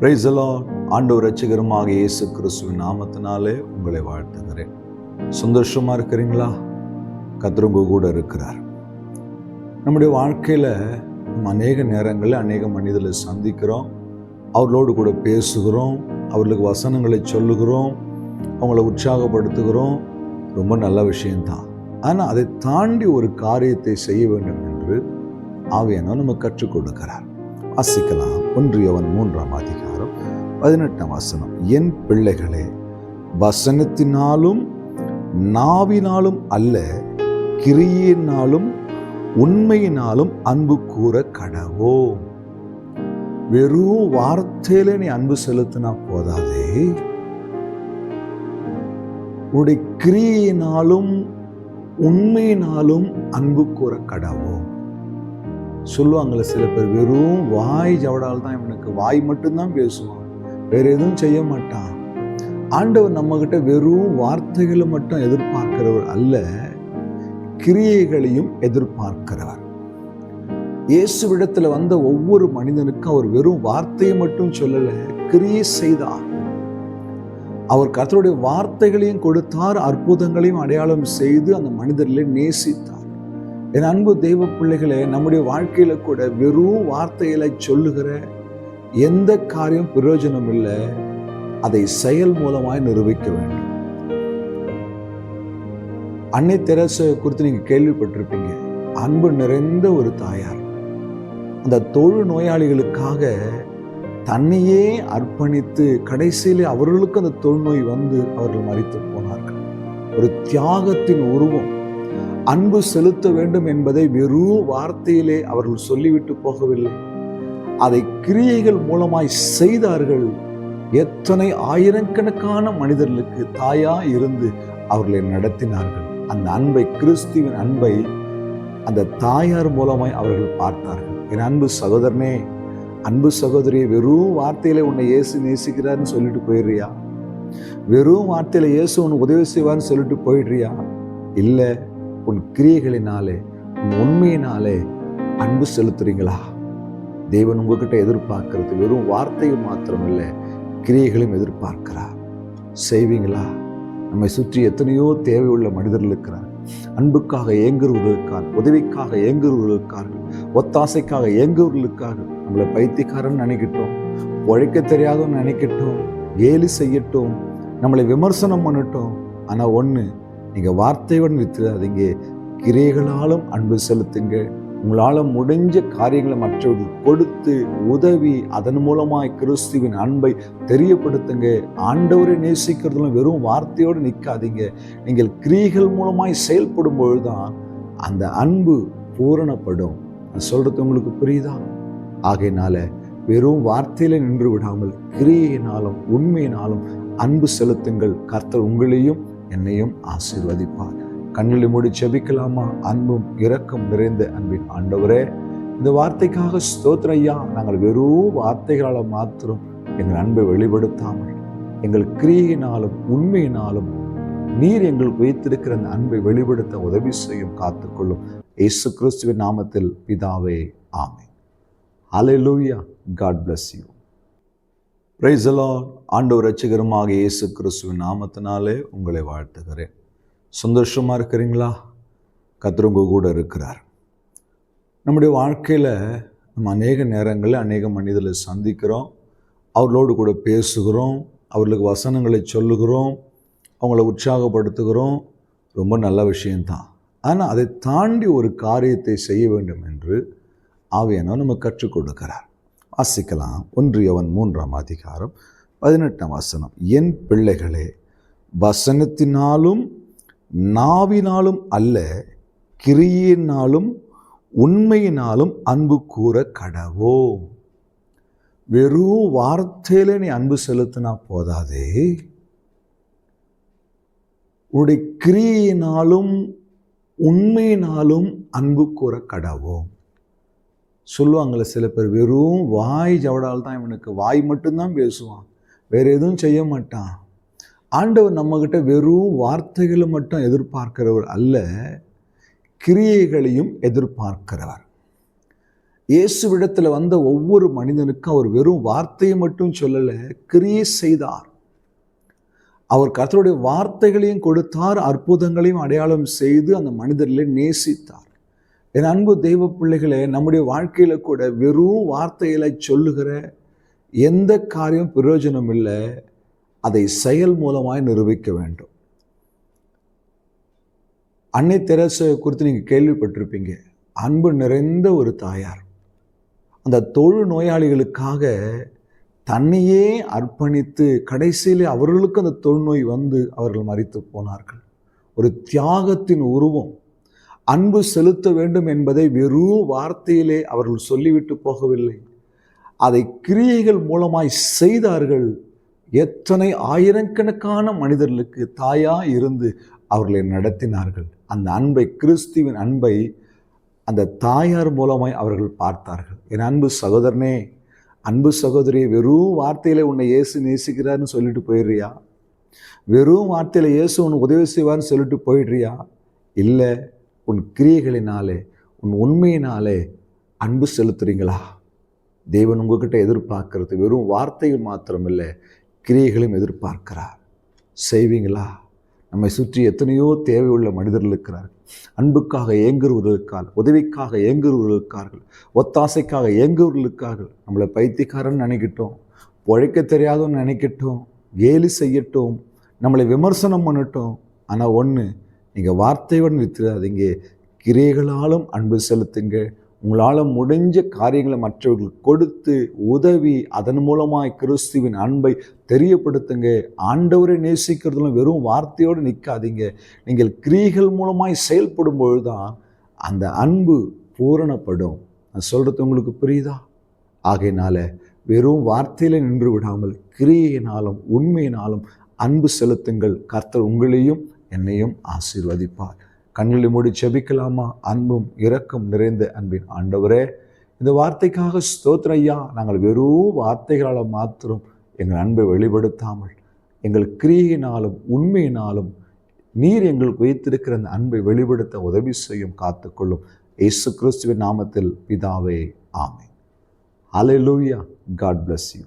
பிரைசலோ ஆண்டவர் ரட்சகரமாக இயேசு கிறிஸ்துவின் நாமத்தினாலே உங்களை வாழ்த்துகிறேன். சந்தோஷமா இருக்கிறீங்களா? கத்திரங்க கூட இருக்கிறார். நம்முடைய வாழ்க்கையில் நம்ம அநேக நேரங்களில் அநேக மனிதர்களை சந்திக்கிறோம். அவர்களோடு கூட பேசுகிறோம். அவர்களுக்கு வசனங்களை சொல்லுகிறோம். அவங்கள உற்சாகப்படுத்துகிறோம். ரொம்ப நல்ல விஷயம்தான். ஆனால் அதை தாண்டி ஒரு காரியத்தை செய்ய வேண்டும் என்று ஆவியானவர் நம்ம கற்றுக் கொடுக்கிறார். வாசிக்கலாம். ஒன்றியவன் மூன்றாம் அதிகாரம். பதினெட்டாம் வசனம் என் பிள்ளைகளே வசனத்தினாலும் நாவினாலும் அல்ல கிரியினாலும் உண்மையினாலும் அன்பு கூற கடவோ வெறும் வார்த்தையில நீ அன்பு செலுத்தினா போதாதே. உன்னுடைய கிரியினாலும் உண்மையினாலும் அன்பு கூற கடவோ சொல்லுவாங்கள்ல சில பேர் வெறும் வாய் ஜவடால் தான் இவனுக்கு வாய் மட்டும்தான் பேசுவான். வேற எதுவும் செய்ய மாட்டான். ஆண்டவர் நம்ம கிட்ட வெறும் வார்த்தைகளை மட்டும் எதிர்பார்க்கிறவர் அல்ல கிரியைகளையும் எதிர்பார்க்கிறவர். இயேசுவிடத்துல வந்த ஒவ்வொரு மனிதனுக்கும் அவர் வெறும் வார்த்தையை மட்டும் சொல்லலை கிரியை செய்தார். அவர் கர்த்தருடைய வார்த்தைகளையும் கொடுத்தார் அற்புதங்களையும் அடையாளம் செய்து அந்த மனிதர்களை நேசித்தார். என் அன்பு தெய்வ பிள்ளைகளே நம்முடைய வாழ்க்கையில கூட வெறும் வார்த்தைகளை சொல்லுகிற எந்த காரியம் பிரயோஜனம் இல்லை அதை செயல் மூலமாய் நிரூபிக்க வேண்டும். அன்னை தெரசை குறித்து நீங்க கேள்விப்பட்டிருப்பீங்க. அன்பு நிறைந்த ஒரு தாயார். அந்த தொழு நோயாளிகளுக்காக தன்னையே அர்ப்பணித்து கடைசியிலே அவர்களுக்கு அந்த தொழுநோய் வந்து அவர்கள் மறித்து போனார்கள். ஒரு தியாகத்தின் உருவம். அன்பு செலுத்த வேண்டும் என்பதை வெறும் வார்த்தையிலே அவர்கள் சொல்லிவிட்டு போகவில்லை. அதை கிரியைகள் மூலமாய் செய்தார்கள். எத்தனை ஆயிரக்கணக்கான மனிதர்களுக்கு தாயா இருந்து அவர்களை நடத்தினார்கள். அந்த அன்பை கிறிஸ்துவின் அன்பை அந்த தாயார் மூலமாய் அவர்கள் பார்த்தார்கள். என் அன்பு சகோதரனே அன்பு சகோதரியை வெறும் வார்த்தையில உன்னை இயேசு நேசிக்கிறார்னு சொல்லிட்டு போயிடுறியா? வெறும் வார்த்தையில இயேசு உன் உதவி செய்வார்னு சொல்லிட்டு போயிடுறியா? இல்லை உன் கிரியைகளினாலே உன் உண்மையினாலே அன்பு செலுத்துறீங்களா? தேவன் உங்ககிட்ட எதிர்பார்க்கறது வெறும் வார்த்தையும் மாத்திரமில்லை கிரியைகளும் எதிர்பார்க்கிறார். செய்வீங்களா? நம்மை சுற்றி எத்தனையோ தேவையுள்ள மனிதர்கள் இருக்கிறார் அன்புக்காக ஏங்குறவர்கள் உதவிக்காக ஏங்குறவர்கள் ஒத்தாசைக்காக ஏங்குறவர்கள் நம்மளை பைத்தியக்காரன் நினைக்கட்டும் உழைக்க தெரியாதவன் நினைக்கட்டும் கேலி செய்யட்டும் நம்மளை விமர்சனம் பண்ணட்டும். ஆனால் ஒன்று நீங்கள் வார்த்தையுடன் வித்துறாதீங்க கிரைகளாலும் அன்பு செலுத்துங்க உங்களால் முடிஞ்ச காரியங்களை மற்றவர்கள் கொடுத்து உதவி அதன் மூலமாய் கிறிஸ்துவின் அன்பை தெரியப்படுத்துங்க. ஆண்டவரை நேசிக்கிறதுல வெறும் வார்த்தையோடு நிற்காதீங்க நீங்கள் கிரீகள் மூலமாய் செயல்படும் பொழுதுதான் அந்த அன்பு பூரணப்படும். நான் சொல்கிறது உங்களுக்கு புரியுதா? ஆகையினால வெறும் வார்த்தையில் நின்று விடாமல் கிரியையினாலும் உண்மையினாலும் அன்பு செலுத்துங்கள். கர்த்தர் உங்களையும் என்னையும் ஆசீர்வதிப்பார். கண்ணில் மூடி செபிக்கலாமா அன்பும் இரக்கம் நிறைந்த அன்பின் ஆண்டவரே இந்த வார்த்தைக்காக ஸ்தோத்திரம் ஐயா. நாங்கள் வெறும் வார்த்தைகளால் மாத்திரம் எங்கள் அன்பை வெளிப்படுத்தாமல் எங்கள் கிரியையினாலும் உண்மையினாலும் நீர் எங்களுக்கு வைத்திருக்கிற அந்த அன்பை வெளிப்படுத்த உதவி செய்யும் காத்துக்கொள்ளும். இயேசு கிறிஸ்துவின் நாமத்தில் பிதாவே அலை ஹalleluya God bless you praise Lord ஆண்டவர் ரட்சகரமாக இயேசு கிறிஸ்துவின் நாமத்தினாலே உங்களை வாழ்த்துகிறேன். சந்தோஷமாக இருக்கிறீங்களா? கத்திரங்க கூட இருக்கிறார். நம்முடைய வாழ்க்கையில் நம்ம அநேக நேரங்களில் அநேக மனிதர்களை சந்திக்கிறோம். அவர்களோடு கூட பேசுகிறோம். அவர்களுக்கு வசனங்களை சொல்லுகிறோம். அவங்கள உற்சாகப்படுத்துகிறோம். ரொம்ப நல்ல விஷயந்தான் ஆனால் அதை தாண்டி ஒரு காரியத்தை செய்ய வேண்டும் என்று ஆவியானவர் நம்ம கற்றுக் கொடுக்கிறார். வாசிக்கலாம். ஒன்றியவன் மூன்றாம் அதிகாரம் பதினெட்டாம் வசனம். என் பிள்ளைகளே வசனத்தினாலும் நாவினாலும் அல்ல கிரியினாலும் உண்மையினாலும் அன்பு கூற கடவோம். வெறும் வார்த்தையில நீ அன்பு செலுத்தினா போதாதே. உன்னுடைய கிரியினாலும் உண்மையினாலும் அன்பு கூற கடவோம். சொல்லுவாங்களே சில பேர் வெறும் வாய் ஜவடால் தான் இவனுக்கு வாய் மட்டும்தான் பேசுவான். வேற எதுவும் செய்ய மாட்டான். ஆண்டவர் நம்மக்கிட்ட வெறும் வார்த்தைகளை மட்டும் எதிர்பார்க்கிறவர் அல்ல கிரியைகளையும் எதிர்பார்க்கிறவர். இயேசுவிடத்தில் வந்த ஒவ்வொரு மனிதனுக்கும் அவர் வெறும் வார்த்தையை மட்டும் சொல்லலை கிரியை செய்தார். அவர் கர்த்தருடைய வார்த்தைகளையும் கொடுத்தார் அற்புதங்களையும் அடையாளம் செய்து அந்த மனிதர்களை நேசித்தார். என் அன்பு தெய்வ பிள்ளைகளே நம்முடைய வாழ்க்கையில் கூட வெறும் வார்த்தைகளை சொல்லுகிற எந்த காரியம் பிரயோஜனம் இல்லை அதை செயல் மூலமாய் நிரூபிக்க வேண்டும். அன்னை தெரசை குறித்து நீங்கள் கேள்விப்பட்டிருப்பீங்க. அன்பு நிறைந்த ஒரு தாயார். அந்த தொழு நோயாளிகளுக்காக தன்னையே அர்ப்பணித்து கடைசியில் அவர்களுக்கு அந்த தொழுநோய் வந்து அவர்கள் மறித்து போனார்கள். ஒரு தியாகத்தின் உருவம். அன்பு செலுத்த வேண்டும் என்பதை வெறும் வார்த்தையிலே அவர்கள் சொல்லிவிட்டு போகவில்லை. அதை கிரியைகள் மூலமாய் செய்தார்கள். எத்தனை ஆயிரக்கணக்கான மனிதர்களுக்கு தாயா இருந்து அவர்களை நடத்தினார்கள். அந்த அன்பை கிறிஸ்துவின் அன்பை அந்த தாயார் மூலமாய் அவர்கள் பார்த்தார்கள். என் அன்பு சகோதரனே அன்பு சகோதரி வெறும் வார்த்தையில் உன்னை இயேசு நேசிக்கிறார்னு சொல்லிட்டு போயிடுறியா? வெறும் வார்த்தையில் இயேசு உன் உதவி செய்வார்னு சொல்லிட்டு போயிடுறியா? இல்லை உன் கிரியைகளினாலே உன் உண்மையினாலே அன்பு செலுத்துறீங்களா? தேவன் உங்ககிட்ட எதிர்பார்க்கறது. வெறும் வார்த்தைகள் மாத்திரமில்லை. கிரியைகளையும் எதிர்பார்க்கிறார். செய்வீங்களா? நம்மை சுற்றி எத்தனையோ தேவையுள்ள மனிதர்கள் இருக்கிறார்கள். அன்புக்காக ஏங்குறவர்கள் இருக்கார்கள். உதவிக்காக ஏங்குறவர்கள் இருக்கார்கள். ஒத்தாசைக்காக ஏங்குறவர்கள் இருக்கார்கள். நம்மளை பைத்தியக்காரன் நினைக்கட்டும் உழைக்க தெரியாதவன்னு நினைக்கட்டும் கேலி செய்யட்டும் நம்மளை விமர்சனம் பண்ணட்டும். ஆனால் ஒன்று நீங்கள் வார்த்தையோடு நிறுத்திடாதீங்க. கிரியைகளாலும் அன்பு செலுத்துங்க உங்களால் முடிஞ்ச காரியங்களை மற்றவர்களுக்கு கொடுத்து உதவி அதன் மூலமாக கிறிஸ்துவின் அன்பை தெரியப்படுத்துங்க. ஆண்டவரை நேசிக்கிறதுலாம் வெறும் வார்த்தையோடு நிற்காதீங்க நீங்கள் கிரீகள் மூலமாய் செயல்படும் பொழுதுதான் அந்த அன்பு பூரணப்படும். நான் சொல்கிறது உங்களுக்கு புரியுதா? ஆகையினால வெறும் வார்த்தையில் நின்று விடாமல் கிரியையினாலும் உண்மையினாலும் அன்பு செலுத்துங்கள். கர்த்தர் உங்களையும் என்னையும் ஆசீர்வதிப்பார். கண்களை மூடி செபிக்கலாமா அன்பும் இரக்கம் நிறைந்த அன்பின் ஆண்டவரே இந்த வார்த்தைக்காக ஸ்தோத்திர ஐயா. நாங்கள் வெறும் வார்த்தைகளால் மாத்திரம் எங்கள் அன்பை வெளிப்படுத்தாமல் எங்கள் கிரியினாலும் உண்மையினாலும் நீர் எங்களுக்கு வைத்திருக்கிற அந்த அன்பை வெளிப்படுத்த உதவி செய்யும் காத்துக்கொள்ளும். இயேசு கிறிஸ்துவின் நாமத்தில் பிதாவே அலை லுவியா காட் பிளஸ் யூ